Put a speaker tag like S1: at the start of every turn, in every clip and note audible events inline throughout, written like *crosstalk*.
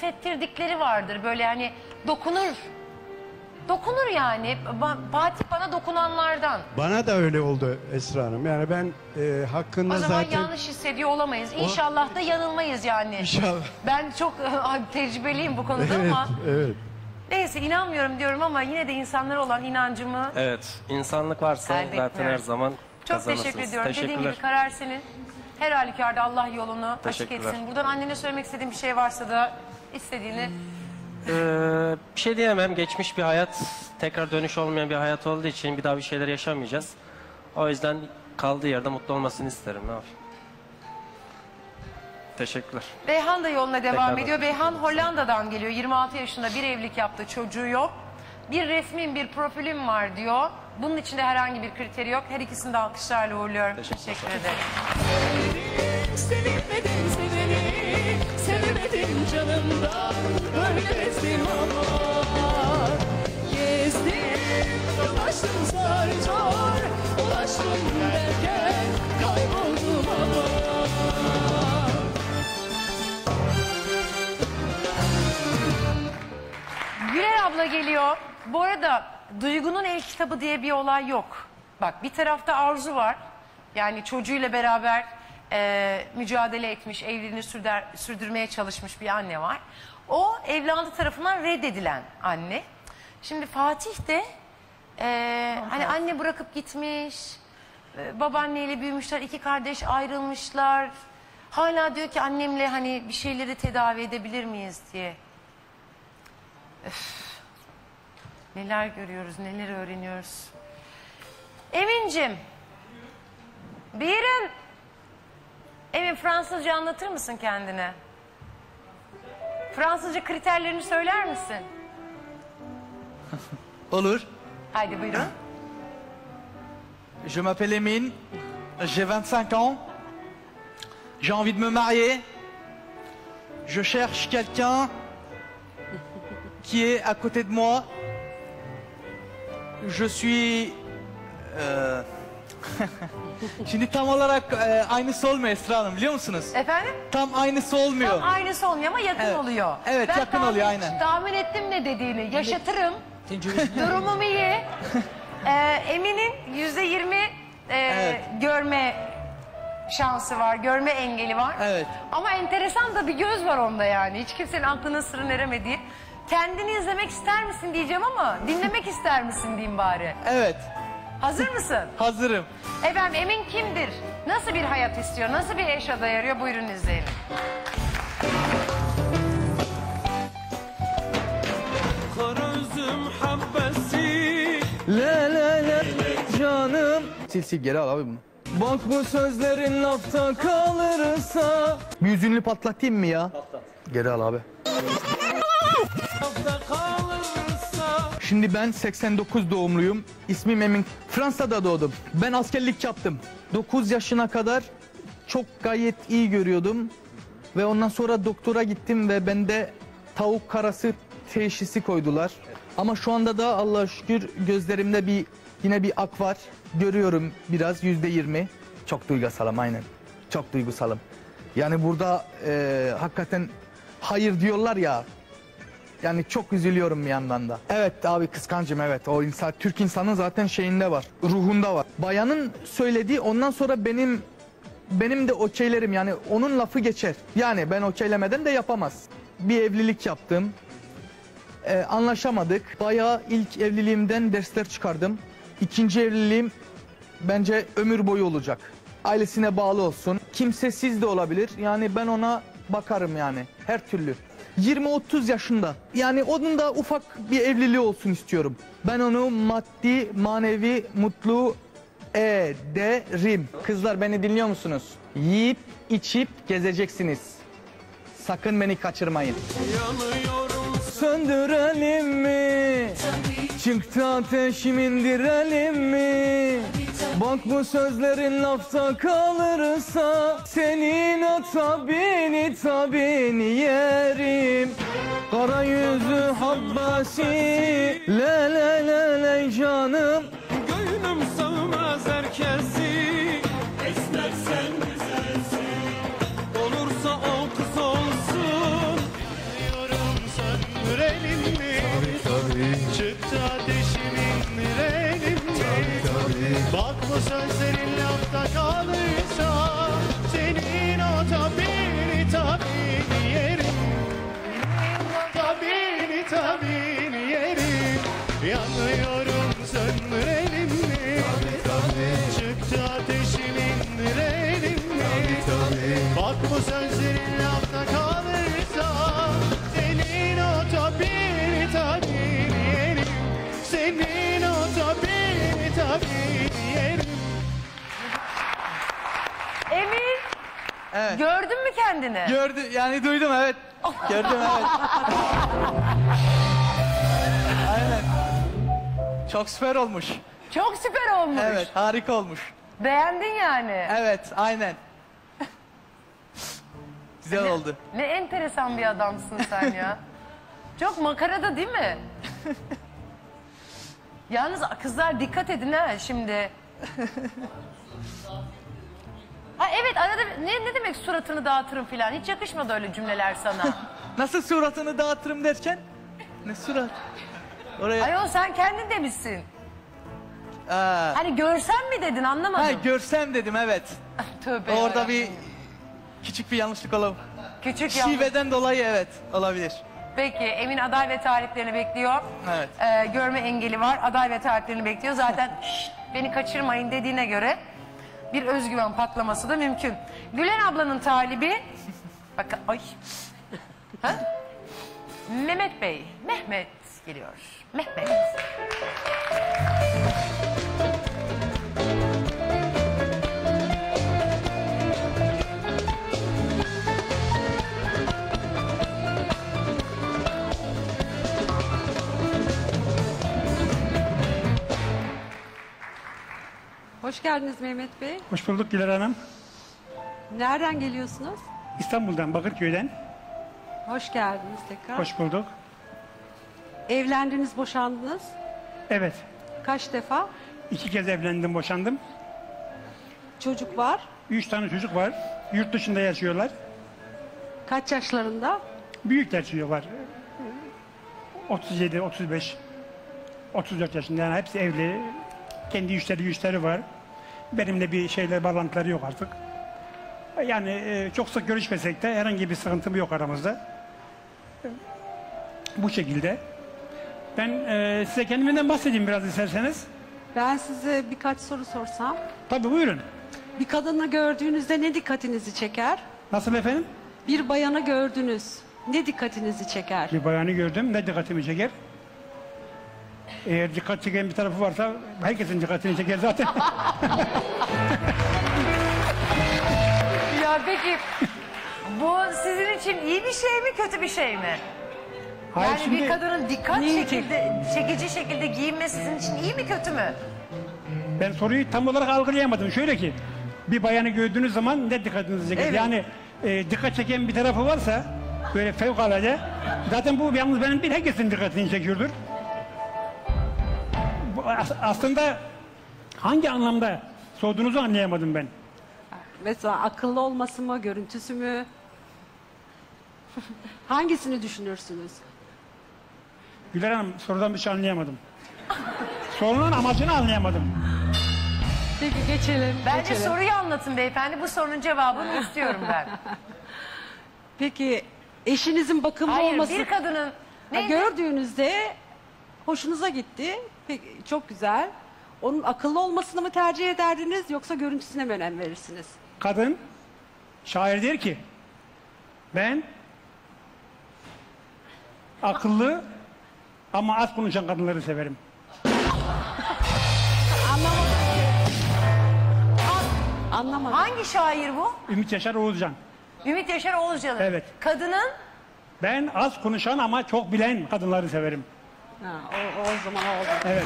S1: hissettirdikleri vardır. Böyle hani dokunur. Dokunur yani. Ba- Fatih bana dokunanlardan.
S2: Bana da öyle oldu Esra Hanım. Yani ben e, hakkında
S1: O zaman
S2: zaten
S1: yanlış hissediyor olamayız. İnşallah da yanılmayız yani.
S2: İnşallah.
S1: Ben çok tecrübeliyim bu konuda
S2: Evet,
S1: ama
S2: evet.
S1: neyse inanmıyorum diyorum ama yine de insanlara olan inancımı
S3: Evet, insanlık varsa
S1: Kaybetmiyorum.
S3: zaten her zaman
S1: çok
S3: kazanırsınız.
S1: teşekkür ediyorum. Dediğim
S3: Teşekkürler.
S1: gibi karar senin. Her halükarda Allah yolunu açık
S3: Teşekkürler.
S1: etsin. Buradan annene söylemek istediğin bir şey varsa da istediğini
S3: Ee, bir şey diyemem. Geçmiş bir hayat, tekrar dönüş olmayan bir hayat olduğu için bir daha bir şeyler yaşamayacağız. O yüzden kaldığı yerde mutlu olmasını isterim. Ne yapayım? Teşekkürler.
S1: Beyhan da yoluna devam
S3: Tekrar.
S1: ediyor. Beyhan Hollanda'dan geliyor. 26 yaşında bir evlilik yaptı. Çocuğu yok. Bir resmim, bir profilim var diyor. Bunun içinde herhangi bir kriteri yok. Her ikisini de alkışlarla uğurluyorum.
S3: Teşekkür
S1: Teşekkür ederim.
S4: Sevilmedim seveni Sevemedim canımdan Öyle bezdim ama Gezdim dolaştım zar zor Ulaştım derken Kayboldum ama
S1: Güler abla geliyor. Bu arada Duygu'nun el kitabı diye bir olay yok. Bak bir tarafta Arzu var. Yani çocuğuyla beraber e, mücadele etmiş, evliliğini sürdür, sürdürmeye çalışmış bir anne var. O evladı tarafından reddedilen anne. Şimdi Fatih de e, hani anne bırakıp gitmiş, e, babaanneyle büyümüşler, iki kardeş ayrılmışlar. Hala diyor ki annemle hani bir şeyleri tedavi edebilir miyiz diye. Neler görüyoruz, neler öğreniyoruz. Emin'cim. Birim. Emin Fransızca anlatır mısın kendine? Fransızca kriterlerini söyler misin? *laughs*
S5: Olur.
S1: Haydi buyurun.
S5: Je m'appelle Emine, j'ai 25 ans, j'ai envie de me marier, je cherche quelqu'un qui est à côté de moi. Je suis... euh, *laughs* Şimdi tam olarak e, aynısı olmuyor Esra Hanım biliyor musunuz?
S1: Efendim?
S5: Tam aynısı olmuyor.
S1: Tam aynısı olmuyor ama yakın
S5: Evet.
S1: oluyor.
S5: Evet,
S1: ben
S5: yakın
S1: tahmin-
S5: oluyor, aynen.
S1: Tahmin ettim ne dediğini. Yaşatırım. *laughs* Durumum iyi. Ee, Emin'in yüzde yirmi e,
S5: Evet.
S1: görme şansı var, görme engeli var.
S5: Evet.
S1: Ama enteresan da bir göz var onda yani. Hiç kimsenin aklının sırrını eremediği. Kendini izlemek ister misin diyeceğim ama dinlemek ister misin diyeyim bari.
S5: Evet,
S1: Hazır mısın? *laughs*
S5: hazırım.
S1: Efendim Emin kimdir? Nasıl bir hayat istiyor? Nasıl bir eş adayı arıyor? Buyurun izleyelim.
S6: Kara üzüm habbesi
S5: La la la canım. Sil sil geri al abi bunu. Bak bu sözlerin lafta kalırsa. Bir yüzünlü patlatayım mı ya? Patlat. Geri al abi.
S6: lafta kalırsa
S5: Şimdi ben 89 doğumluyum. İsmim Emin. Fransa'da doğdum. Ben askerlik yaptım. 9 yaşına kadar çok gayet iyi görüyordum. Ve ondan sonra doktora gittim ve bende tavuk karası teşhisi koydular. Ama şu anda da Allah'a şükür gözlerimde bir yine bir ak var. Görüyorum biraz yüzde yirmi. Çok duygusalım aynen. Çok duygusalım. Yani burada e, hakikaten hayır diyorlar ya yani çok üzülüyorum bir yandan da. Evet abi kıskancım evet. O insan Türk insanın zaten şeyinde var. Ruhunda var. Bayanın söylediği ondan sonra benim benim de okeylerim yani onun lafı geçer. Yani ben okeylemeden de yapamaz. Bir evlilik yaptım. Ee, anlaşamadık. Bayağı ilk evliliğimden dersler çıkardım. İkinci evliliğim bence ömür boyu olacak. Ailesine bağlı olsun. Kimsesiz de olabilir. Yani ben ona bakarım yani her türlü. 20-30 yaşında. Yani onun da ufak bir evliliği olsun istiyorum. Ben onu maddi, manevi, mutlu ederim. Kızlar beni dinliyor musunuz? Yiyip içip gezeceksiniz. Sakın beni kaçırmayın.
S6: yanıyorum
S5: Söndürelim mi? Çıktı ateşimi indirelim mi? Bak bu sözlerin lafta kalırsa Senin o tabini tabini yerim. Kara yüzü habbasi Le le le le canım.
S6: Gönlüm sığmaz herkesi
S1: mü kendini?
S5: Gördü yani duydum evet. Gördüm evet. *laughs* Aynen. Çok süper olmuş.
S1: Çok süper olmuş.
S5: Evet harika olmuş.
S1: Beğendin yani.
S5: Evet aynen. Güzel oldu.
S1: Ne enteresan bir adamsın sen ya. *laughs* Çok makarada değil mi? *laughs* Yalnız kızlar dikkat edin ha şimdi. Ha evet arada ne, ne demek suratını dağıtırım filan. Hiç yakışmadı öyle cümleler sana. *laughs*
S5: Nasıl suratını dağıtırım derken? Ne surat? Oraya...
S1: Ayol sen kendin demişsin.
S5: Aa.
S1: Hani görsen mi dedin anlamadım.
S5: Ha, görsem dedim evet. *laughs*
S1: Tövbe
S5: Orada bir küçük bir yanlışlık olabilir.
S1: Küçük yanlış.
S5: Şiveden dolayı evet olabilir.
S1: Peki Emin aday ve taliplerini bekliyor.
S5: Evet.
S1: Ee, görme engeli var. Aday ve taliplerini bekliyor. Zaten *laughs* "Şşt, beni kaçırmayın dediğine göre bir özgüven patlaması da mümkün. Gülen ablanın talibi bak ay. Ha? Mehmet Bey. Mehmet geliyor. Mehmet.
S7: Hoş geldiniz Mehmet Bey.
S8: Hoş bulduk Güler Hanım.
S7: Nereden geliyorsunuz?
S8: İstanbul'dan, Bakırköy'den.
S7: Hoş geldiniz tekrar.
S8: Hoş bulduk.
S7: Evlendiniz, boşandınız.
S8: Evet,
S7: Kaç defa?
S8: iki kez evlendim, boşandım.
S7: Çocuk var.
S8: Üç tane çocuk var. Yurt dışında yaşıyorlar.
S7: Kaç yaşlarında?
S8: Büyük yaşıyorlar. 37, 35, 34 yaşında. Yani hepsi evli. Kendi işleri güçleri var. Benimle bir şeyler bağlantıları yok artık. Yani e, çok sık görüşmesek de herhangi bir sıkıntım yok aramızda. E, Bu şekilde. Ben e, size kendimden bahsedeyim biraz isterseniz.
S7: Ben size birkaç soru sorsam.
S8: Tabii buyurun.
S7: Bir kadını gördüğünüzde ne dikkatinizi çeker?
S8: Nasıl efendim?
S7: Bir bayanı gördünüz. Ne dikkatinizi çeker?
S8: Bir bayanı gördüm. Ne dikkatimi çeker? Eğer dikkat çeken bir tarafı varsa herkesin dikkatini çeker zaten. *laughs*
S1: Ya peki bu sizin için iyi bir şey mi kötü bir şey mi?
S8: Hayır
S1: yani
S8: şimdi
S1: bir kadının dikkat şekilde, çekici şekilde giyinmesi sizin için iyi mi kötü mü?
S8: ben soruyu tam olarak algılayamadım. Şöyle ki bir bayanı gördüğünüz zaman ne dikkatinizi çeker?
S7: Evet.
S8: Yani e, dikkat çeken bir tarafı varsa böyle fevkalade zaten bu yalnız benim değil herkesin dikkatini çekiyordur. Aslında hangi anlamda sorduğunuzu anlayamadım ben.
S7: Mesela akıllı olması mı, görüntüsü mü? *laughs* Hangisini düşünürsünüz?
S8: Güler Hanım sorudan bir şey anlayamadım. Sorunun amacını anlayamadım.
S7: Peki geçelim.
S1: Bence
S7: geçelim.
S1: soruyu anlatın beyefendi. Bu sorunun cevabını *laughs* istiyorum ben.
S7: Peki eşinizin bakımlı
S1: Hayır
S7: olması...
S1: bir kadının
S7: Ha,
S1: neydi?
S7: gördüğünüzde hoşunuza gitti. Peki, çok güzel. Onun akıllı olmasını mı tercih ederdiniz yoksa görüntüsüne mi önem verirsiniz?
S8: Kadın şair der ki ben akıllı ama az konuşan kadınları severim.
S7: Anlamadım.
S1: Hangi şair bu?
S8: Ümit Yaşar Oğuzcan.
S1: Ümit Yaşar Oğuzcan'ın.
S8: Evet.
S1: Kadının
S8: Ben az konuşan ama çok bilen kadınları severim.
S7: Ha, o, o zaman oldu.
S8: Evet.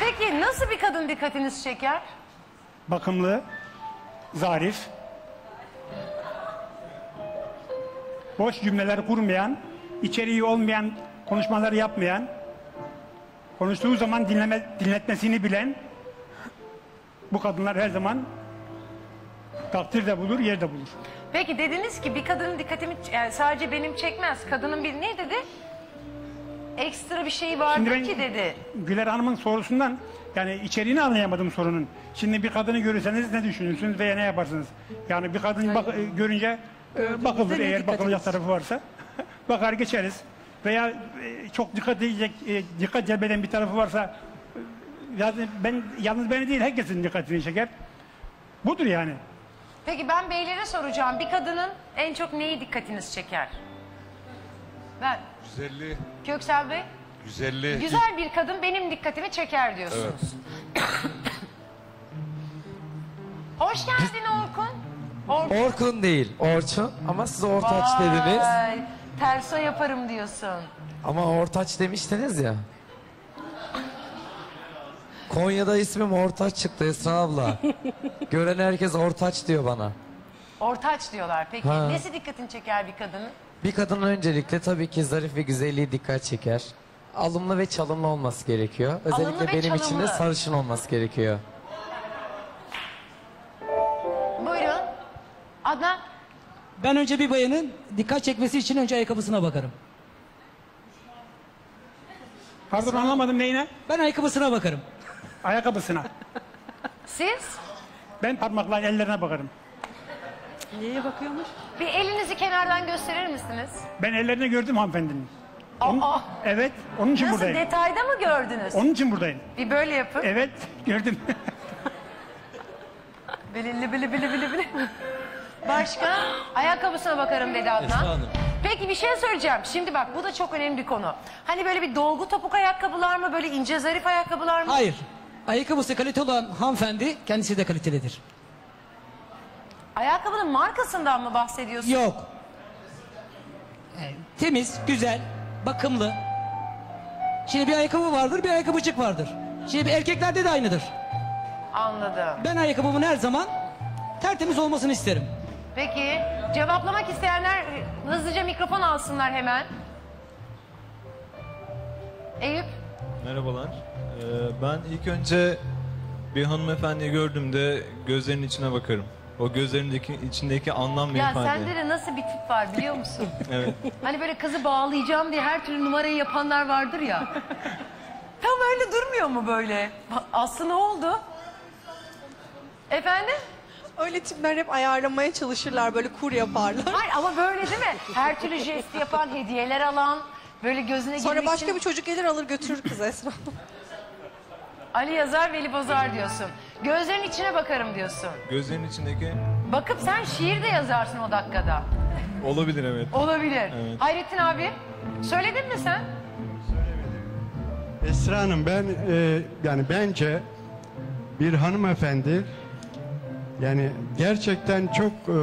S1: peki nasıl bir kadın dikkatinizi çeker?
S8: Bakımlı, zarif, boş cümleler kurmayan, içeriği olmayan konuşmalar yapmayan, konuştuğu zaman dinleme, dinletmesini bilen bu kadınlar her zaman takdir de bulur, yer de bulur.
S1: Peki dediniz ki bir kadının dikkatimi yani sadece benim çekmez. Kadının bir ne dedi? Ekstra bir şey vardır
S8: Şimdi ben
S1: ki dedi.
S8: Güler Hanım'ın sorusundan yani içeriğini anlayamadım sorunun. Şimdi bir kadını görürseniz ne düşünürsünüz veya ne yaparsınız? Yani bir kadın bak, e, görünce e, bakılır
S7: ne
S8: eğer bakılacak
S7: dikkatiniz?
S8: tarafı varsa. *laughs* Bakar geçeriz. veya e, çok dikkat edecek, e, dikkat celbeden bir tarafı varsa e, yani ben yalnız beni değil herkesin dikkatini çeker. Budur yani.
S1: Peki ben beylere soracağım. Bir kadının en çok neyi dikkatiniz çeker? Ben.
S9: Güzelliği,
S1: Köksal Bey.
S9: güzelliği.
S1: Güzel bir kadın benim dikkatimi çeker diyorsunuz. Hoş geldin Orkun. Orkun.
S10: Orkun değil, Orçun ama siz Ortaç dediniz.
S1: Vay, Terso yaparım diyorsun.
S10: Ama Ortaç demiştiniz ya. Konya'da ismim Ortaç çıktı Esra abla. *laughs* Gören herkes Ortaç diyor bana.
S1: Ortaç diyorlar. Peki
S10: Ha.
S1: nesi dikkatini çeker bir kadının?
S10: Bir kadın öncelikle tabii ki zarif ve güzelliği dikkat çeker. Alımlı ve çalımlı olması gerekiyor. Özellikle
S1: ve
S10: benim için
S1: çalımlı.
S10: de sarışın olması gerekiyor.
S1: Buyurun. Adnan.
S11: Ben önce bir bayanın dikkat çekmesi için önce ayakkabısına bakarım.
S8: Pardon anlamadım neyine?
S11: Ben ayakkabısına bakarım.
S8: Ayakkabısına.
S1: Siz?
S8: Ben parmakla ellerine bakarım.
S7: Neye bakıyormuş?
S1: Bir elinizi kenardan gösterir misiniz?
S8: Ben ellerini gördüm hanımefendinin.
S1: Aa,
S8: Evet, onun için
S1: nasıl
S8: buradayım.
S1: detayda mı gördünüz?
S8: Onun için buradayım.
S1: Bir böyle yapın.
S8: Evet, gördüm. *laughs*
S1: Bili bili bili bili bili. Başka? Ayakkabısına bakarım dedi Adnan. Peki bir şey söyleyeceğim. Şimdi bak bu da çok önemli bir konu. Hani böyle bir dolgu topuk ayakkabılar mı? Böyle ince zarif ayakkabılar mı?
S11: Hayır. Ayakkabısı kalite olan hanımefendi kendisi de kalitelidir.
S1: Ayakkabının markasından mı bahsediyorsun?
S11: Yok. Yani temiz, güzel, bakımlı. Şimdi bir ayakkabı vardır, bir ayakkabıcık vardır. Şimdi bir erkeklerde de aynıdır.
S1: Anladım.
S11: Ben ayakkabımın her zaman tertemiz olmasını isterim.
S1: Peki cevaplamak isteyenler hızlıca mikrofon alsınlar hemen. Eyüp.
S12: Merhabalar. Ee, ben ilk önce bir hanımefendiyi gördüğümde gözlerinin içine bakarım. O gözlerindeki içindeki anlam
S1: Ya sende de nasıl bir tip var biliyor musun? *laughs*
S12: Evet.
S1: Hani böyle kızı bağlayacağım diye her türlü numarayı yapanlar vardır ya. Tam öyle durmuyor mu böyle? Aslı ne oldu? Efendim?
S13: Öyle tipler hep ayarlamaya çalışırlar böyle kur yaparlar.
S1: Hayır ama böyle değil mi? Her türlü jesti yapan, hediyeler alan, böyle gözüne
S13: Sonra
S1: girmek
S13: başka
S1: için...
S13: bir çocuk gelir alır götürür kız Esra. *laughs*
S1: Ali yazar, Veli bozar diyorsun. Gözlerin içine bakarım diyorsun.
S12: Gözlerinin içindeki
S1: Bakıp sen şiir de yazarsın o dakikada.
S12: olabilir evet.
S1: Olabilir.
S12: Evet.
S1: Hayrettin abi, söyledin mi sen?
S2: Esra Hanım ben e, yani bence bir hanımefendi yani gerçekten çok e,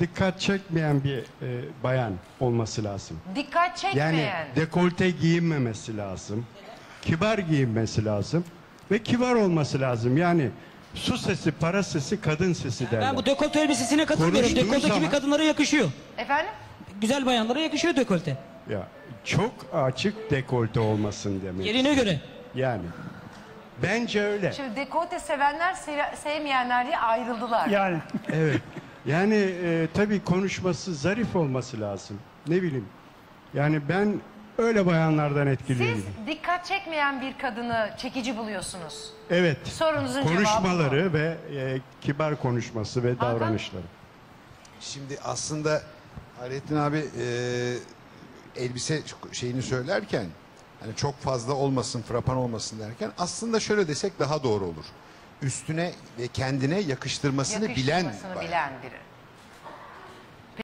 S2: dikkat çekmeyen bir e, bayan olması lazım.
S1: Dikkat çekmeyen.
S2: Yani dekolte giyinmemesi lazım. Kibar giyinmesi lazım. Ve kibar olması lazım. Yani su sesi, para sesi, kadın sesi derler.
S11: Ben bu dekolte elbisesine katılmıyorum.
S2: Konuştuğu
S11: Dekolte
S2: zaman-
S11: kimi kadınlara yakışıyor.
S1: Efendim?
S11: Güzel bayanlara yakışıyor dekolte.
S2: Ya çok açık dekolte olmasın demek.
S11: Yerine göre.
S2: Yani. Bence öyle.
S1: Şimdi dekolte sevenler, se- sevmeyenler diye ayrıldılar.
S8: Yani. *laughs*
S2: Evet. Yani e, tabii konuşması zarif olması lazım. Ne bileyim. Yani ben öyle bayanlardan etkileniyorum.
S1: Siz dikkat çekmeyen bir kadını çekici buluyorsunuz.
S2: Evet.
S1: Sorunuzun cevabı
S2: Konuşmaları ve e, kibar konuşması ve
S1: Hakan?
S2: davranışları.
S9: Şimdi aslında Hayrettin abi e, elbise şeyini söylerken hani çok fazla olmasın, frapan olmasın derken aslında şöyle desek daha doğru olur. Üstüne ve kendine yakıştırmasını, bilen
S1: Yakıştırmasını
S9: bayan.
S1: bilen biri.